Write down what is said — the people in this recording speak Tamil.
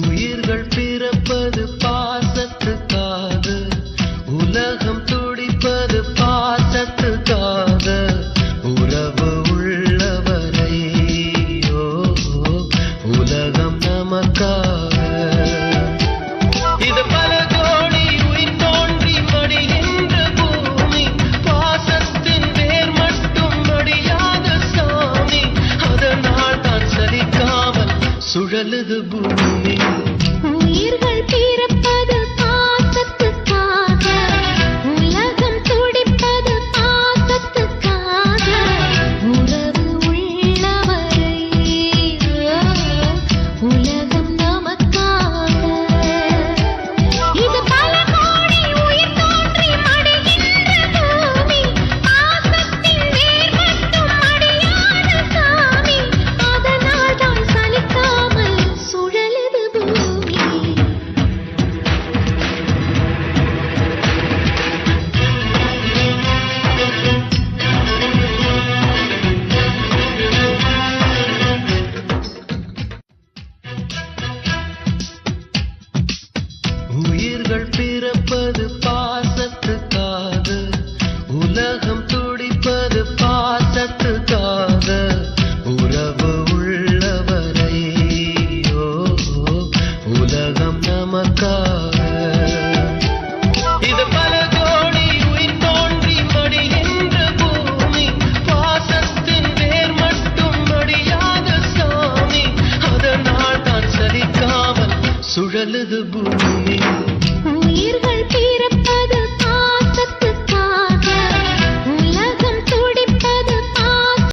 உயிர்கள் பிறப்பது பாசத்துக்காக உலகம் துடிப்பது பாசத்துக்காக உறவு உள்ளவரை ஓ, உலகம் நமக்காக சுழலுது பூமி. உயிர்கள் உயிர்கள் பிறப்பது பாசத்துக்காக உலகம் துடிப்பது பாசத்துக்காக உறவு உள்ளவரை உலகம் நமக்காக. இது பல கோடி உயிர் தோன்றி மடிகின்ற பூமி. பாசத்தின் வேர் மட்டும் மடியாத சாமி. அதனால் தான் சலிக்காமல் சுழலுது பூமி.